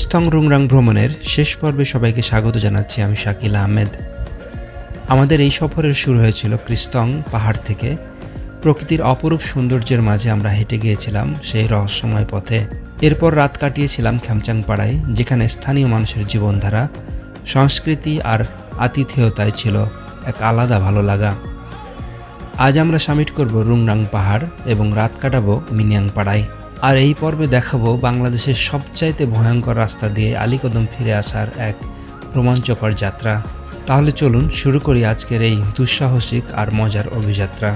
ক্রিস্তং রুংরাং ভ্রমণের শেষ পর্বে সবাইকে স্বাগত জানাচ্ছি আমি শাকিল আহমেদ। আমাদের এই সফরের শুরু হয়েছিল ক্রিস্তং পাহাড় থেকে। প্রকৃতির অপরূপ সৌন্দর্যের মাঝে আমরা হেঁটে গিয়েছিলাম সেই রহস্যময় পথে। এরপর রাত কাটিয়েছিলাম খ্যামচাং পাড়ায় যেখানে স্থানীয় মানুষের জীবনধারা, সংস্কৃতি আর আতিথেয়তায় ছিল এক আলাদা ভালো লাগা। আজ আমরা সামিট করব রুংরাং পাহাড় এবং রাত কাটাবো মিনিয়াং পাড়ায় আর এই পর্বে দেখাবো বাংলাদেশের সবচাইতে ভয়ঙ্কর রাস্তা দিয়ে আলীকদম ফিরে আসার এক রোমাঞ্চকর যাত্রা। তাহলে চলুন শুরু করি আজকের এই দুঃসাহসিক আর মজার অভিযাত্রা।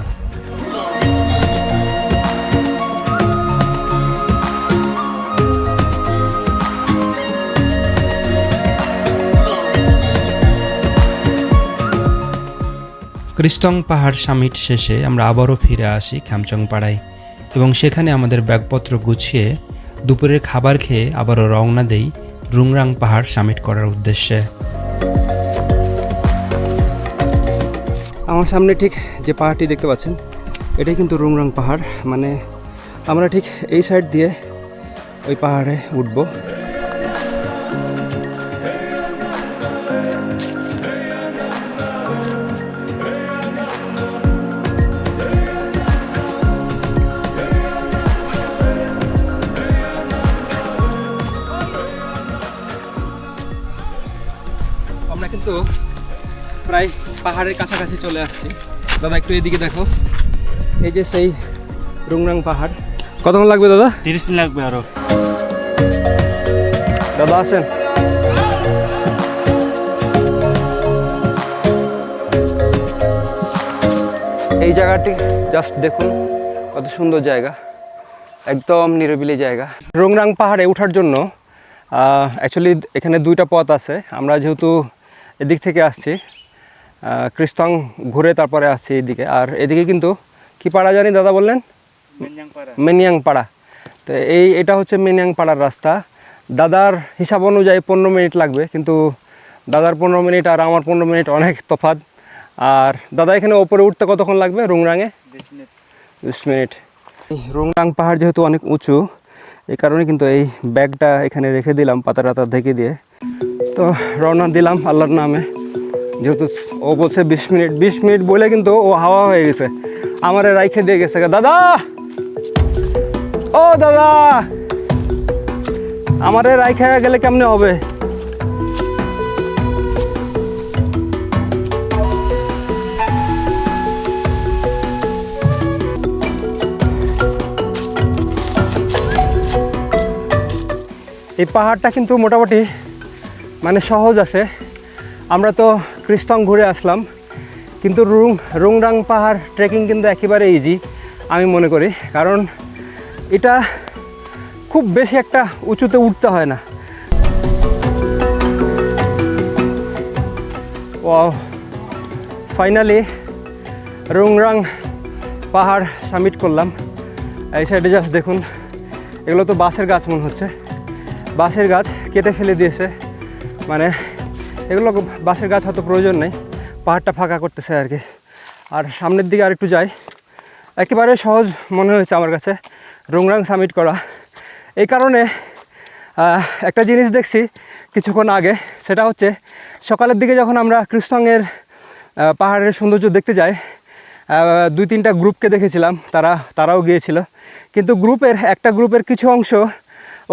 ক্রিস্তং পাহাড় সামিট শেষে আমরা আবারও ফিরে আসি খ্যামচং পাড়ায় এবং সেখানে আমাদের ব্যাগপত্র গুছিয়ে দুপুরের খাবার খেয়ে আবারও রওনা দেই রুংরাং পাহাড় সামিট করার উদ্দেশ্যে। আমার সামনে ঠিক যে পাহাড়টি দেখতে পাচ্ছেন, এটাই কিন্তু রুংরাং পাহাড়। মানে আমরা ঠিক এই সাইড দিয়ে ওই পাহাড়ে উঠবো। পাহাড়ের কাছাকাছি চলে আসছি। দাদা একটু এদিকে দেখো। এই যে সেই রুংরাং পাহাড়। কতক্ষণ লাগবে দাদা? তিরিশ মিনিট লাগবে আরও। দাদা আসেন। এই জায়গাটি জাস্ট দেখুন কত সুন্দর জায়গা। একদম নিরিবিলি জায়গা। রোংরাং পাহাড়ে ওঠার জন্য অ্যাকচুয়ালি এখানে দুইটা পথ আছে। আমরা যেহেতু এদিক থেকে আসছি ক্রিস্তং ঘুরে তারপরে আসছি এদিকে আর এদিকে কিন্তু কি পাড়া জানি দাদা বললেন? মেনিয়াং পাড়া তো এই এটা হচ্ছে মেনিয়াং পাড়ার রাস্তা। দাদার হিসাব অনুযায়ী পনেরো মিনিট লাগবে কিন্তু দাদার পনেরো মিনিট আর আমার পনেরো মিনিট অনেক তফাত আর দাদা এখানে ওপরে উঠতে কতক্ষণ লাগবে রুংরাঙে? বিশ মিনিট। রুংরাং পাহাড় যেহেতু অনেক উঁচু এই কারণে কিন্তু এই ব্যাগটা এখানে রেখে দিলাম পাতা টাতা ঢেকে দিয়ে। তো রওনা দিলাম আল্লাহর নামে। যেহেতু ও বলছে বিশ মিনিট বিশ মিনিট বলে কিন্তু ও হাওয়া হয়ে গেছে। আমারে রাইখে দিয়ে গেছে দাদা! ও দাদা! আমারে রাইখে গেলে কেমনে হবে? এই পাহাড়টা কিন্তু মোটামুটি মানে সহজ আছে। আমরা তো ক্রিস্তং ঘুরে আসলাম। কিন্তু রুং, রুংরাং পাহাড় ট্রেকিং কিন্তু একেবারে ইজি আমি মনে করি। কারণ এটা খুব বেশি একটা উঁচুতে উঠতে হয় না। ও ফাইনালি রুংরাং পাহাড় সামিট করলাম। এই সাইডে জাস্ট দেখুন, এগুলো তো বাঁশের গাছ মনে হচ্ছে। বাঁশের গাছ কেটে ফেলে দিয়েছে। মানে এগুলো বাঁশের গাছ হয়তো প্রয়োজন নেই। পাহাড়টা ফাঁকা করতেছে আর কি। আর সামনের দিকে আর একটু যাই। একেবারে সহজ মনে হয়েছে আমার কাছে রুংরাং সামিট করা। এই কারণে একটা জিনিস দেখছি কিছুক্ষণ আগে। সেটা হচ্ছে, সকালের দিকে যখন আমরা কৃষ্ণঙ্গের পাহাড়ের সৌন্দর্য দেখতে যাই দুই তিনটা গ্রুপকে দেখেছিলাম। তারা, তারাও গিয়েছিল। কিন্তু গ্রুপের, একটা গ্রুপের কিছু অংশ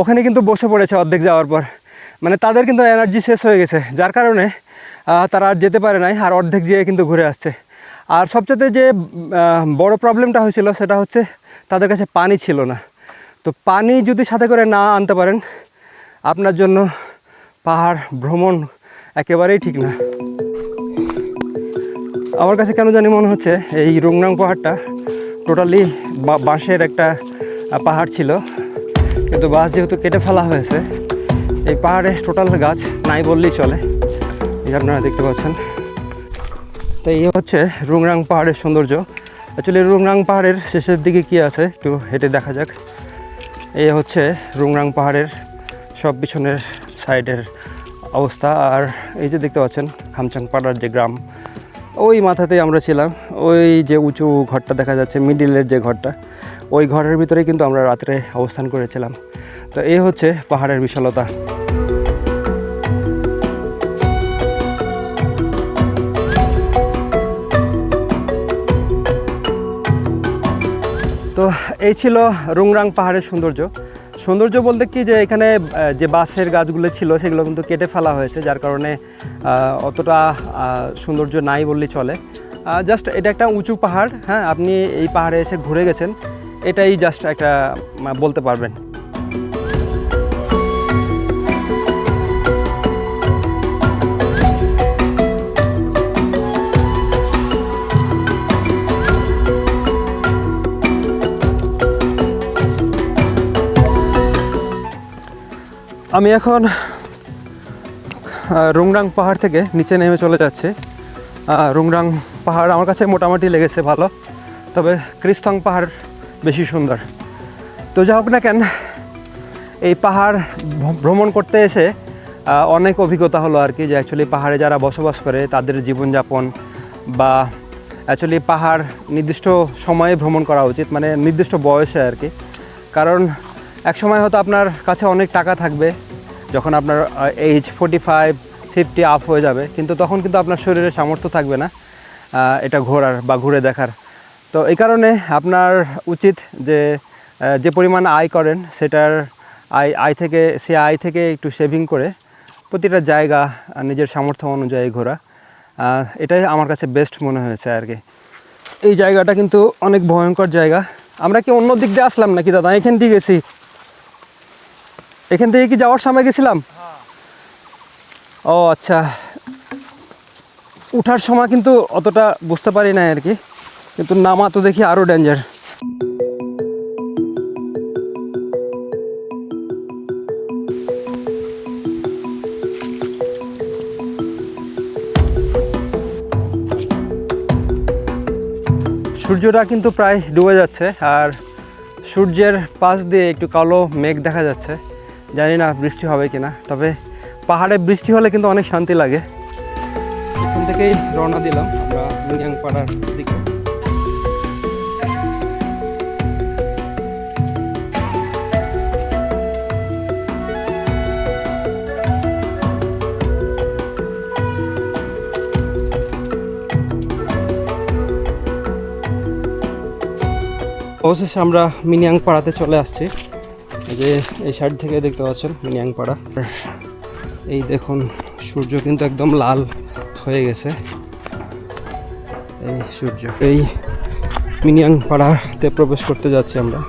ওখানে কিন্তু বসে পড়েছে অর্ধেক যাওয়ার পর। মানে তাদের কিন্তু এনার্জি শেষ হয়ে গেছে। যার কারণে তারা আর যেতে পারে নাই আর অর্ধেক যেয়ে কিন্তু ঘুরে আসছে। আর সবচেয়ে যে বড় প্রবলেমটা হয়েছিল সেটা হচ্ছে তাদের কাছে পানি ছিল না। তো পানি যদি সাথে করে না আনতে পারেন, আপনার জন্য পাহাড় ভ্রমণ একেবারেই ঠিক না। আমার কাছে কেন জানি মনে হচ্ছে, এই রুংনাং পাহাড়টা টোটালি বাঁশের একটা পাহাড় ছিল। কিন্তু বাঁশ যেহেতু কেটে ফেলা হয়েছে এই পাহাড়ে টোটাল গাছ নাই বললেই চলে। এই আপনারা দেখতে পাচ্ছেন। তো এই হচ্ছে রুংরাং পাহাড়ের সৌন্দর্য। অ্যাকচুয়ালি রুংরাং পাহাড়ের শেষের দিকে কি আছে একটু হেঁটে দেখা যাক। এই হচ্ছে রুংরাং পাহাড়ের সব পিছনের সাইডের অবস্থা। আর এই যে দেখতে পাচ্ছেন, খামচাং পাড়ার যে গ্রাম, ওই মাথাতেই আমরা ছিলাম। ওই যে উঁচু ঘরটা দেখা যাচ্ছে মিডিলের যে ঘরটা। ওই ঘরের ভিতরে কিন্তু আমরা রাত্রে অবস্থান করেছিলাম। তো এই হচ্ছে পাহাড়ের বিশালতা। তো এই ছিল রুংরাং পাহাড়ের সৌন্দর্য। সৌন্দর্য বলতে কি যে এখানে যে বাঁশের গাছগুলো ছিল সেগুলো কিন্তু কেটে ফেলা হয়েছে, যার কারণে অতটা সৌন্দর্য নাই বললেই চলে। জাস্ট এটা একটা উঁচু পাহাড় হ্যাঁ আপনি এই পাহাড়ে এসে ঘুরে গেছেন। এটাই জাস্ট একটা বলতে পারবেন। আমি এখন রুংরাং পাহাড় থেকে নিচে নেমে চলে যাচ্ছি। রুংরাং পাহাড় আমার কাছে মোটামুটি লেগেছে ভালো। তবে ক্রিস্তং পাহাড় বেশি সুন্দর। তো যা হোক না কেন, এই পাহাড় ভ্রমণ করতে এসে অনেক অভিজ্ঞতা হলো আর কি যে অ্যাকচুয়ালি পাহাড়ে যারা বসবাস করে, তাদের জীবনযাপন বা অ্যাকচুয়ালি পাহাড় নির্দিষ্ট সময়ে ভ্রমণ করা উচিত মানে নির্দিষ্ট বয়সে আর কি। কারণ এক সময় হয়তো আপনার কাছে অনেক টাকা থাকবে, যখন আপনার age forty five fifty up হয়ে যাবে, কিন্তু তখন কিন্তু আপনার শরীরে সামর্থ্য থাকবে না এটা ঘোরার বা ঘুরে দেখার। তো এই কারণে আপনার উচিত যে যে পরিমাণ আয় করেন সেটার আয় আয় থেকে, সে আয় থেকে একটু সেভিং করে প্রতিটা জায়গা নিজের সামর্থ্য অনুযায়ী ঘোরা। এটাই আমার কাছে বেস্ট মনে হয়েছে আর কি। এই জায়গাটা কিন্তু অনেক ভয়ঙ্কর জায়গা। আমরা কি অন্য দিক দিয়ে আসলাম নাকি দাদা? এখান দিয়ে গেছি। এখান থেকে কি যাওয়ার সময় গেছিলাম? ও আচ্ছা। উঠার সময় কিন্তু অতটা বুঝতে পারি না আর কি। কিন্তু নামা তো দেখি আরও ডেঞ্জার সূর্যটা কিন্তু প্রায় ডুবে যাচ্ছে, আর সূর্যের পাশ দিয়ে একটু কালো মেঘ দেখা যাচ্ছে। জানি না বৃষ্টি হবে কিনা, তবে পাহাড়ে বৃষ্টি হলে কিন্তু অনেক শান্তি লাগে। এখান থেকেই রওনা দিলাম আমরা পাড়ার দিকে। অবশেষে আমরা মিনিয়াং পাড়াতে চলে আসছি। যে এই সাইড থেকে দেখতে পাচ্ছেন মিনিয়াং পাড়া এই দেখুন, সূর্য কিন্তু একদম লাল হয়ে গেছে। এই সূর্য। এই মিনিয়াং পাড়াতে প্রবেশ করতে যাচ্ছি আমরা।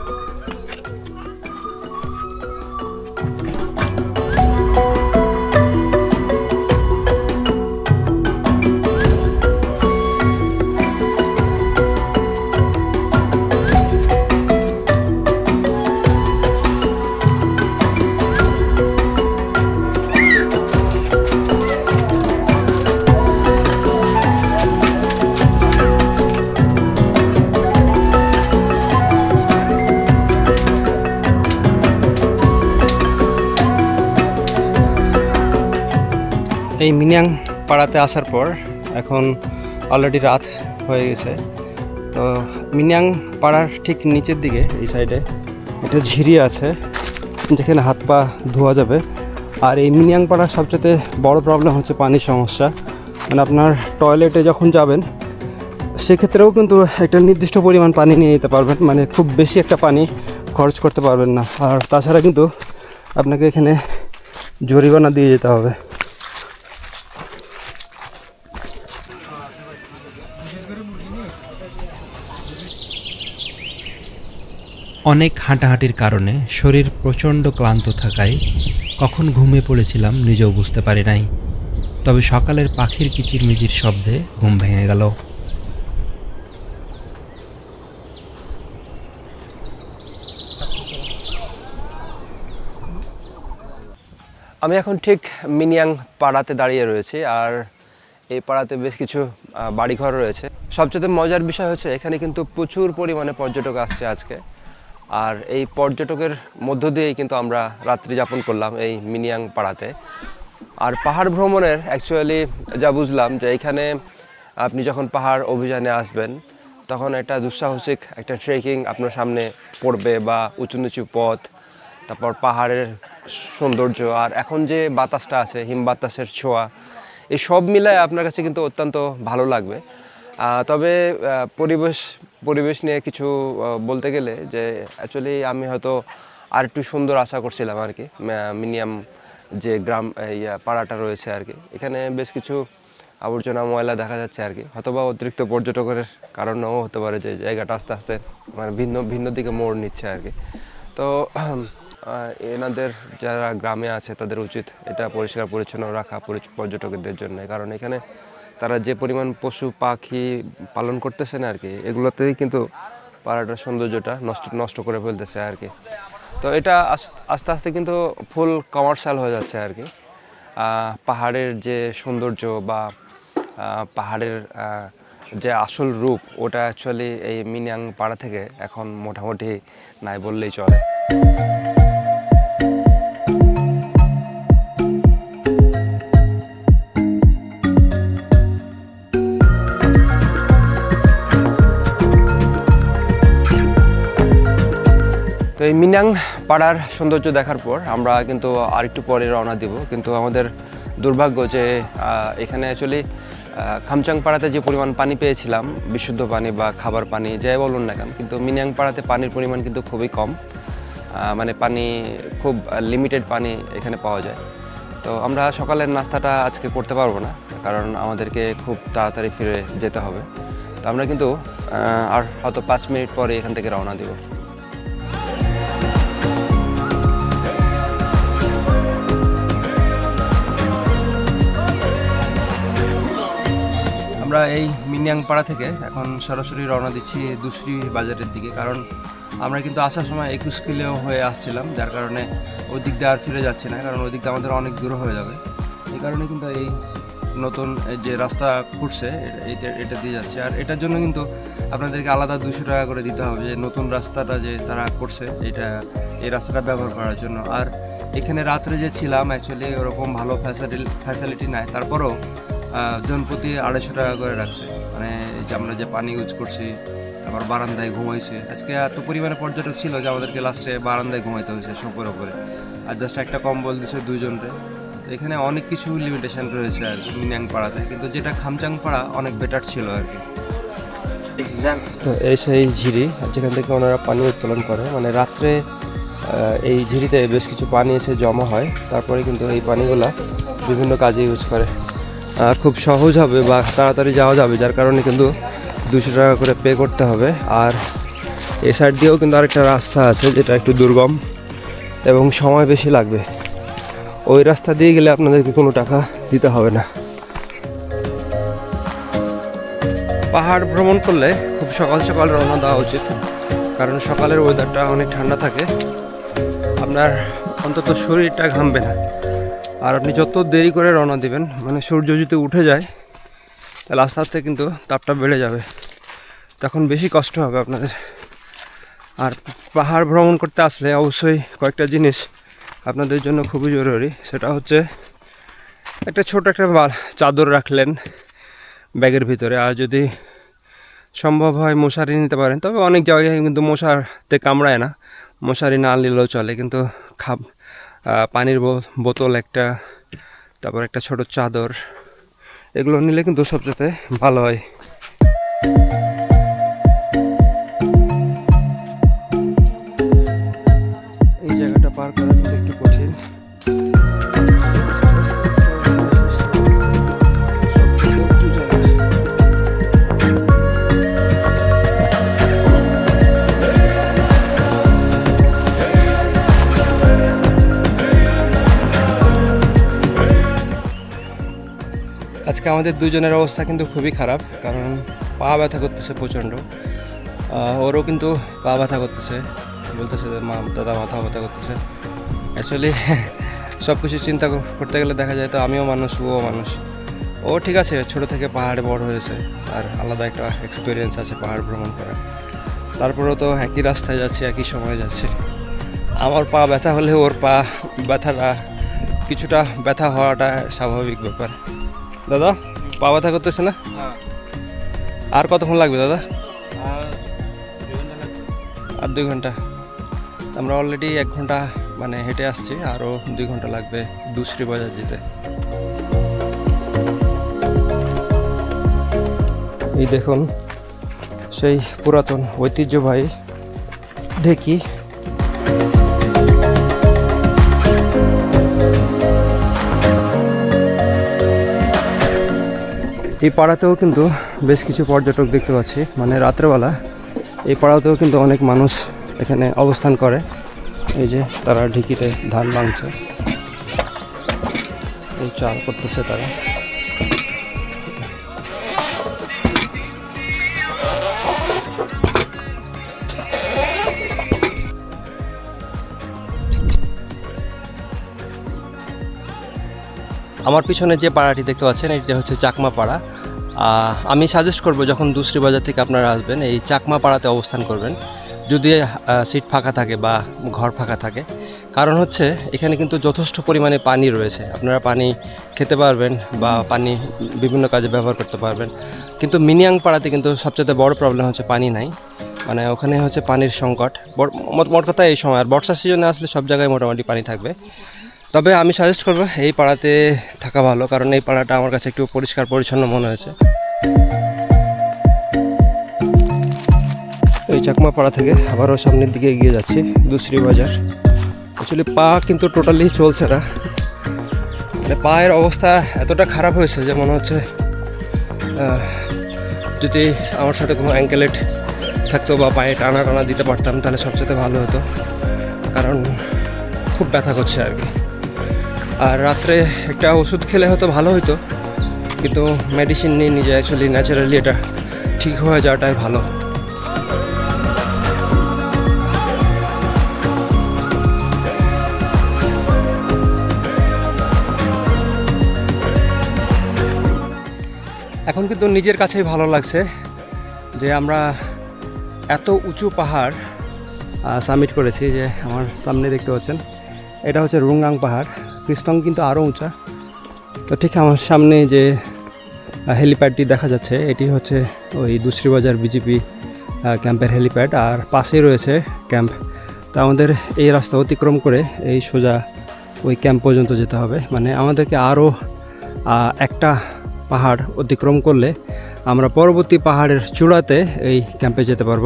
মিনিয়াং পাড়াতে আসার পর এখন অলরেডি রাত হয়ে গেছে। তো মিনিয়াং পাড়ার ঠিক নিচের দিকে, এই সাইডে একটা ঝিরি আছে, যেখানে হাত পা ধোয়া যাবে। আর এই মিনিয়াং পাড়ার সবচেয়ে বড় প্রবলেম হচ্ছে পানির সমস্যা। মানে আপনার টয়লেটে যখন যাবেন, সেক্ষেত্রেও কিন্তু একটা নির্দিষ্ট পরিমাণ পানি নিয়ে যেতে পারবেন। মানে খুব বেশি একটা পানি খরচ করতে পারবেন না। আর তাছাড়া কিন্তু আপনাকে এখানে জরিমানা দিয়ে যেতে হবে। অনেক হাঁটাহাঁটির কারণে শরীর প্রচণ্ড ক্লান্ত থাকায় কখন ঘুমিয়ে পড়েছিলাম নিজেও বুঝতে পারি নাই। তবে সকালের পাখির কিচিরমিচির শব্দে ঘুম ভেঙে গেল। আমি এখন ঠিক মিনিয়াং পাড়াতে দাঁড়িয়ে রয়েছি আর এই পাড়াতে বেশ কিছু বাড়িঘর রয়েছে। সবচেয়ে মজার বিষয় হচ্ছে এখানে কিন্তু প্রচুর পরিমাণে পর্যটক আসছে আজকে। আর এই পর্যটকের মধ্য দিয়েই কিন্তু আমরা রাত্রি যাপন করলাম এই মিনিয়াং পাড়াতে। আর পাহাড় ভ্রমণের অ্যাকচুয়ালি যা বুঝলাম যে এখানে আপনি যখন পাহাড় অভিযানে আসবেন, তখন একটা দুঃসাহসিক একটা ট্রেকিং আপনার সামনে পড়বে বা উঁচু নিচু পথ, তারপর পাহাড়ের সৌন্দর্য আর এখন যে বাতাসটা আছে হিম বাতাসের ছোঁয়া এই সব মিলায় আপনার কাছে কিন্তু অত্যন্ত ভালো লাগবে। তবে পরিবেশ পরিবেশ নিয়ে কিছু বলতে গেলে যে অ্যাকচুয়ালি আমি হয়তো আর একটু সুন্দর আশা করছিলাম আর কি। মিনিমাম যে গ্রাম ইয়া পাড়াটা রয়েছে আর কি। এখানে বেশ কিছু আবর্জনা ময়লা দেখা যাচ্ছে আর কি। অথবা অতিরিক্ত পর্যটকের কারণেও হতে পারে যে জায়গাটা আস্তে আস্তে মানে ভিন্ন ভিন্ন দিকে মোড় নিচ্ছে আর কি। তো এনাদের যারা গ্রামে আছে তাদের উচিত এটা পরিষ্কার পরিচ্ছন্ন রাখা পর্যটকদের জন্য। কারণ এখানে তারা যে পরিমাণ পশু, পাখি পালন করতেছেন আর কি এগুলোতেই কিন্তু পাড়াটার সৌন্দর্যটা নষ্ট নষ্ট করে ফেলতেছে আর কি তো এটা আস্তে আস্তে কিন্তু ফুল কমার্শিয়াল হয়ে যাচ্ছে আর কি পাহাড়ের যে সৌন্দর্য বা পাহাড়ের যে আসল রূপ, ওটা অ্যাকচুয়ালি এই মিনিয়াং পাড়া থেকে এখন মোটামুটি নাই বললেই চলে। এই মিনাং পাড়ার সৌন্দর্য দেখার পর আমরা কিন্তু আরেকটু পরে রওনা দিব। কিন্তু আমাদের দুর্ভাগ্য যে এখানে অ্যাকচুয়ালি খামচাং পাড়াতে যে পরিমাণ পানি পেয়েছিলাম, বিশুদ্ধ পানি বা খাবার পানি, যাই বলুন না কেন, কিন্তু মিনিয়াং পাড়াতে পানির পরিমাণ কিন্তু খুবই কম। মানে পানি, খুব লিমিটেড পানি এখানে পাওয়া যায়। তো আমরা সকালের নাস্তাটা আজকে করতে পারব না, কারণ আমাদেরকে খুব তাড়াতাড়ি ফিরে যেতে হবে। তো আমরা কিন্তু আর হয়তো পাঁচ মিনিট পরে এখান থেকে রওনা দিব। আমরা এই মিনিয়াং পাড়া থেকে এখন সরাসরি রওনা দিচ্ছি দুশ্রী বাজারের দিকে। কারণ আমরা কিন্তু আসার সময় একুশ কিলো হয়ে আসছিলাম, যার কারণে ওই দিক দিয়ে আর ফিরে যাচ্ছি না, কারণ ওই দিক আমাদের অনেক দূর হয়ে যাবে। এই কারণে কিন্তু এই নতুন যে রাস্তা খুঁড়ছে, এটা এটা দিয়ে যাচ্ছে। আর এটার জন্য কিন্তু আপনাদেরকে আলাদা দুশো টাকা করে দিতে হবে, যে নতুন রাস্তাটা যে তারা করছে, এটা, এই রাস্তাটা ব্যবহার করার জন্য। আর এখানে রাত্রে যে ছিলাম অ্যাকচুয়ালি ওরকম ভালো ফ্যাসিলিটি ফ্যাসিলিটি নাই। তারপরও আহ, জনপ্রতি আড়াইশো টাকা করে রাখছে। মানে এই যে আমরা যে পানি ইউজ করছি তারপর বারান্দায় ঘুমাইছে। আজকে এত পরিমাণে পর্যটক ছিল যে আমাদেরকে লাস্টে বারান্দায় ঘুমাইতে হয়েছে শোকের ওপরে আর জাস্ট একটা কম্বল দিছে দুইজনরে। তো এখানে অনেক কিছু লিমিটেশন রয়েছে আর কি মিনাং পাড়াতে কিন্তু যেটা খামচাং পাড়া অনেক বেটার ছিল আর কি। তো এই সেই ঝিরি যেখান থেকে ওনারা পানি উত্তোলন করে মানে রাত্রে এই ঝিরিতে বেশ কিছু পানি এসে জমা হয়। তারপরে কিন্তু এই পানিগুলা বিভিন্ন কাজে ইউজ করে। খুব সহজ হবে বা তাড়াতাড়ি যাওয়া যাবে, যার কারণে কিন্তু দুশো টাকা করে পে করতে হবে। আর এ সাইড দিয়েও কিন্তু আরেকটা রাস্তা আছে, যেটা একটু দুর্গম এবং সময় বেশি লাগবে। ওই রাস্তা দিয়ে গেলে আপনাদেরকে কোনো টাকা দিতে হবে না। পাহাড় ভ্রমণ করলে খুব সকাল সকাল রওনা দেওয়া উচিত, কারণ সকালের ওয়েদারটা অনেক ঠান্ডা থাকে। আপনার অন্তত শরীরটা ঘামবে না। আর আপনি যত দেরি করে রওনা দিবেন মানে সূর্য যদি উঠে যায়, তাহলে আস্তে আস্তে কিন্তু তাপটা বেড়ে যাবে। তখন বেশি কষ্ট হবে আপনাদের। আর পাহাড় ভ্রমণ করতে আসলে অবশ্যই কয়েকটা জিনিস আপনাদের জন্য খুবই জরুরি। সেটা হচ্ছে, একটা ছোট একটা চাদর রাখলেন ব্যাগের ভিতরে। আর যদি সম্ভব হয় মশারি নিতে পারেন, তবে অনেক জায়গায় কিন্তু মশাতে কামড়ায় না। মশারি না নিলেও চলে, কিন্তু খাব পানির বোতল একটা তারপর একটা ছোট চাদর এগুলো নিলে কিন্তু সবচেয়ে ভালো হয়। আমাদের দুজনের অবস্থা কিন্তু খুবই খারাপ, কারণ পা ব্যথা করতেছে প্রচণ্ড। ওরও কিন্তু পা ব্যথা করতেছে। বলতেছে? মা, দাদা, মাথা ব্যথা করতেছে। অ্যাকচুয়ালি সব কিছু চিন্তা করতে গেলে দেখা যায় তো আমিও মানুষ ও মানুষ। ও ঠিক আছে, ছোট থেকে পাহাড়ে বড় হয়েছে। আর আলাদা একটা এক্সপিরিয়েন্স আছে পাহাড় ভ্রমণ করার। তারপরেও তো একই রাস্তায় যাচ্ছি, একই সময়ে যাচ্ছে। আমার পা ব্যথা হলে ওর পা ব্যথাটা, কিছুটা ব্যথা হওয়াটা স্বাভাবিক ব্যাপার। দাদা পা ব্যথা করতেছে না? আর কতক্ষণ লাগবে দাদা? আর দুই ঘণ্টা আমরা অলরেডি এক ঘণ্টা মানে হেঁটে আসছি আরও দুই ঘণ্টা লাগবে দুশ্রী বাজার যেতে। এই দেখুন সেই পুরাতন ঐতিহ্যবাহী ঢেকি। এই পাড়াতেও কিন্তু বেশ কিছু পর্যটক দেখতে পাচ্ছি। মানে রাত্রেবেলা এই পাড়াতেও কিন্তু অনেক মানুষ এখানে অবস্থান করে। এই যে তারা ঢিকিতে ধান ভাঙছে। এই চাল করতেছে তারা। আমার পিছনে যে পাড়াটি দেখতে পাচ্ছেন, এটা হচ্ছে চাকমা পাড়া। আমি সাজেস্ট করব যখন দুসরি বাজার থেকে আপনারা আসবেন, এই চাকমা পাড়াতে অবস্থান করবেন। যদি সিট ফাঁকা থাকে বা ঘর ফাঁকা থাকে। কারণ হচ্ছে, এখানে কিন্তু যথেষ্ট পরিমাণে পানি রয়েছে। আপনারা পানি খেতে পারবেন বা পানি বিভিন্ন কাজে ব্যবহার করতে পারবেন। কিন্তু মিনিয়াং পাড়াতে কিন্তু সবচেয়ে বড় প্রবলেম হচ্ছে পানি নাই। মানে ওখানে হচ্ছে পানির সংকট। মোট কথা এই সময়। আর বর্ষার সিজনে আসলে সব জায়গায় মোটামুটি পানি থাকবে। তবে আমি সাজেস্ট করব এই পাড়াতে থাকা ভালো, কারণ এই পাড়াটা আমার কাছে একটু পরিষ্কার, পরিচ্ছন্ন মনে হয়েছে। এই চাকমা পাড়া থেকে আবারও সামনের দিকে এগিয়ে যাচ্ছি, দুশ্রী বাজার। অ্যাকচুয়ালি পা কিন্তু টোটালি চলছে না। মানে পায়ের অবস্থা এতটা খারাপ হয়েছে যে মনে হচ্ছে যদি আমার সাথে কোনো অ্যাঙ্কেলেট থাকতো বা পায়ে টানা টানা দিতে পারতাম, তাহলে সবচেয়ে ভালো হতো। কারণ খুব ব্যথা করছে আর কি। আর রাত্রে একটা ওষুধ খেলে হয়তো ভালো হতো কিন্তু মেডিসিন নিয়ে নিজে অ্যাকচুয়ালি ন্যাচারালি এটা ঠিক হয়ে যাওয়াটাই ভালো। এখন কিন্তু নিজের কাছেই ভালো লাগছে যে আমরা এত উঁচু পাহাড় সাবমিট করেছি যে আমার সামনে দেখতে পাচ্ছেন, এটা হচ্ছে রুঙ্গাং পাহাড়। কৃষ্ণং কিন্তু আরও উঁচা। তো ঠিক আমার সামনে যে হেলিপ্যাডটি দেখা যাচ্ছে, এটি হচ্ছে ওই দুশ্রী বাজার বিজেপি ক্যাম্পের হেলিপ্যাড আর পাশেই রয়েছে ক্যাম্প। তো আমাদের এই রাস্তা অতিক্রম করে এই সোজা ওই ক্যাম্প পর্যন্ত যেতে হবে। মানে আমাদেরকে আরও একটা পাহাড় অতিক্রম করলে আমরা পরবর্তী পাহাড়ের চূড়াতে এই ক্যাম্পে যেতে পারব।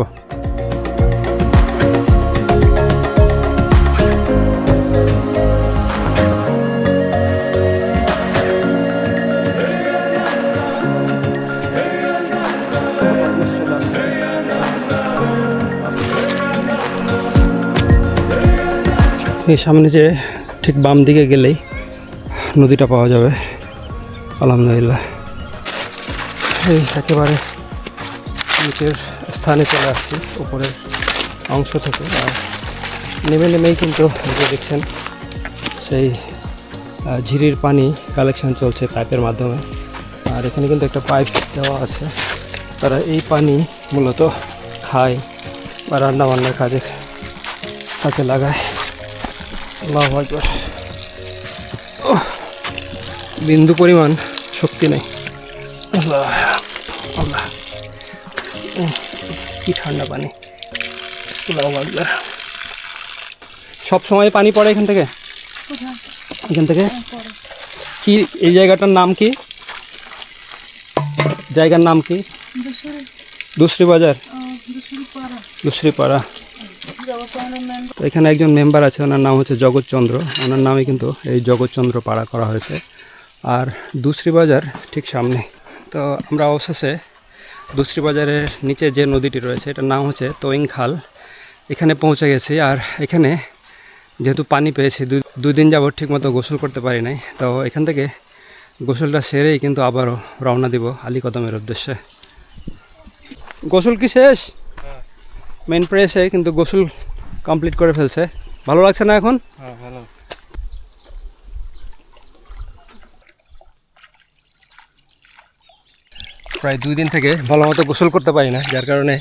এই সামনে যে ঠিক বাম দিকে গেলেই নদীটা পাওয়া যাবে। আলহামদুলিল্লাহ। এই একেবারে নিচের স্থানে চলে আসছি, উপরের অংশ থেকে। আর নেমে নেমেই কিন্তু যে দেখছেন, সেই ঝিরির পানি কালেকশন চলছে পাইপের মাধ্যমে। আর এখানে কিন্তু একটা পাইপ দেওয়া আছে। তারা এই পানি মূলত খায় বা রান্নাবান্নার কাজে কাজে লাগায়। আল্লাহ আকবার। ওহ, বিন্দু পরিমাণ শক্তি নেই। আল্লাহ আল্লাহ। কি ঠান্ডা পানি। আল্লাহ আকবার। সব সময় পানি পড়ে এখান থেকে? এখান থেকে? কি এই জায়গাটার নাম কি? জায়গার নাম কি? দুশ্রী বাজার? দুশ্রী পাড়া। তো এখানে একজন মেম্বার আছে ওনার নাম হচ্ছে জগৎচন্দ্র। ওনার নামে কিন্তু এই জগৎচন্দ্র পাড়া করা হয়েছে। আর দুশ্রী বাজার ঠিক সামনে। তো আমরা অবশেষে দুশ্রী বাজারের নিচে যে নদীটি রয়েছে এটার নাম হচ্ছে তোয়িং খাল। এখানে পৌঁছে গেছি আর এখানে যেহেতু পানি পেয়েছি দুই দিন যাবত ঠিকমতো গোসল করতে পারি নাই। তো এখান থেকে গোসলটা সেরেই কিন্তু আবারও রওনা দিব আলী কদমের উদ্দেশ্যে। গোসল কি শেষ? মেন প্রেসে কিন্তু গোসল কমপ্লিট করে ফেলছে। ভালো লাগছে না এখন? হ্যাঁ প্রায় দুই দিন থেকে ভালো মতো গোসল করতে পারি না, যার কারণে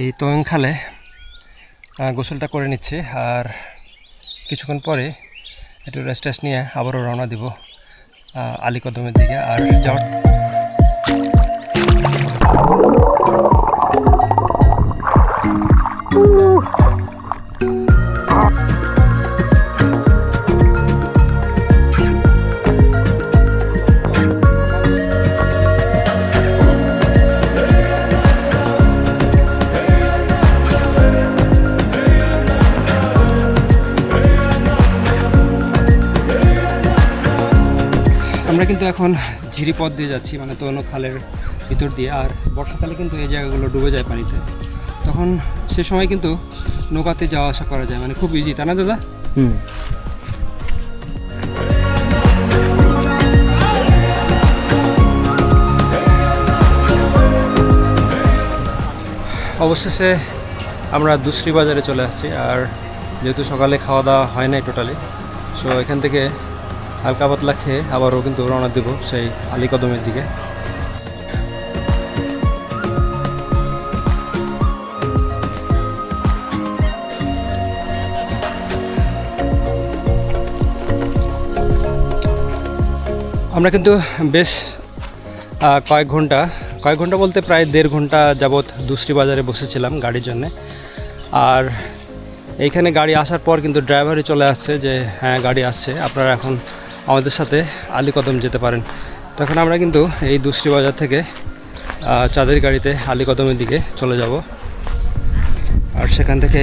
এই তোয়ং খালে গোসলটা করে নিচ্ছি আর কিছুক্ষণ পরে একটু রেস্ট টেস্ট নিয়ে আবারও রওনা দিব আলীকদমের দিকে। আর যাওয়ার কিন্তু এখন ঝিরি পথ দিয়ে যাচ্ছি মানে তনু খালের ভিতর দিয়ে। আর বর্ষাকালে কিন্তু এই জায়গাগুলো ডুবে যায় পানিতে। তখন সে সময় কিন্তু নৌকাতে যাওয়া আসা করা যায় মানে খুব ইজি তাই না দাদা? হুম। অবশেষে আমরা দুশ্রী বাজারে চলে আসছি আর যেহেতু সকালে খাওয়া দাওয়া হয় নাই টোটালি সো এখান থেকে হালকা পাতলা খেয়ে আবারও কিন্তু রওনা দেবো সেই আলীকদমের দিকে। আমরা কিন্তু বেশ কয়েক ঘণ্টা কয়েক ঘণ্টা বলতে প্রায় দেড় ঘণ্টা যাবৎ দুশ্রী বাজারে বসেছিলাম গাড়ির জন্যে। আর এইখানে গাড়ি আসার পর কিন্তু ড্রাইভারই চলে আসছে যে হ্যাঁ গাড়ি আসছে। আপনারা এখন আমাদের সাথে আলীকদম যেতে পারেন। তখন আমরা কিন্তু এই দুশ্রী বাজার থেকে চাঁদের গাড়িতে আলী কদমের দিকে চলে যাব। আর সেখান থেকে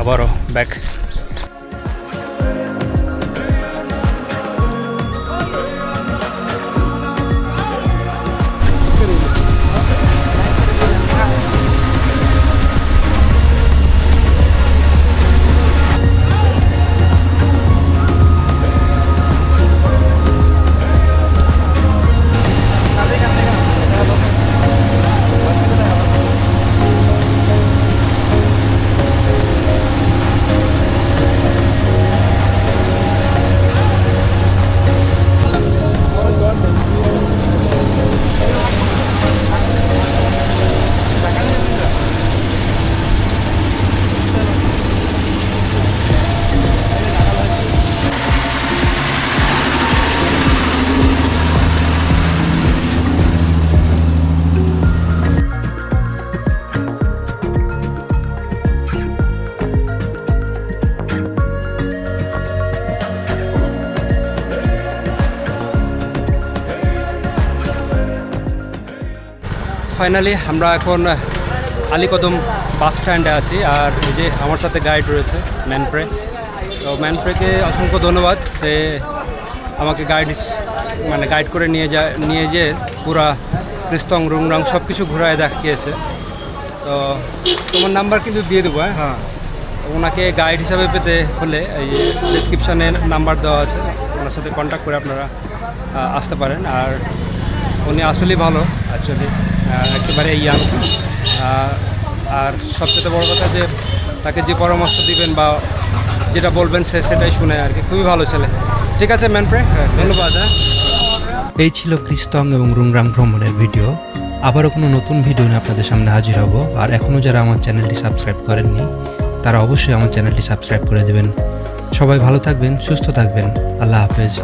আবারও ব্যাক ফাইনালি আমরা এখন আলীকদম বাস স্ট্যান্ডে আছি আর এই যে আমার সাথে গাইড রয়েছে ম্যানপ্রে। তো ম্যানপ্রেকে অসংখ্য ধন্যবাদ। সে আমাকে গাইড মানে গাইড করে নিয়ে যায় নিয়ে যেয়ে পুরা ক্রিস্তং রুংরং সব কিছু ঘুরায় দেখিয়েছে। তো তোমার নাম্বার কিন্তু দিয়ে দেবো হ্যাঁ? হ্যাঁ। ওনাকে গাইড হিসাবে পেতে হলে এই ডিসক্রিপশানে নাম্বার দেওয়া আছে। ওনার সাথে কন্ট্যাক্ট করে আপনারা আসতে পারেন। আর উনি আসলেই ভালো অ্যাকচুয়ালি একেবারে ইয়াং। আর সবচেয়ে বড় কথা যে তাকে যে পরামর্শ দিবেন বা যেটা বলবেন সে সেটাই শুনে আর কি। খুবই ভালো ছেলে। ঠিক আছে, ম্যানপ্রে ধন্যবাদ হ্যাঁ। এই ছিল ক্রিস্তং এবং রুংরাং ভ্রমণের ভিডিও। আবারও কোনো নতুন ভিডিও নিয়ে আপনাদের সামনে হাজির হব। আর এখনও যারা আমার চ্যানেলটি সাবস্ক্রাইব করেননি, তারা অবশ্যই আমার চ্যানেলটি সাবস্ক্রাইব করে দেবেন। সবাই ভালো থাকবেন, সুস্থ থাকবেন। আল্লাহ হাফেজ।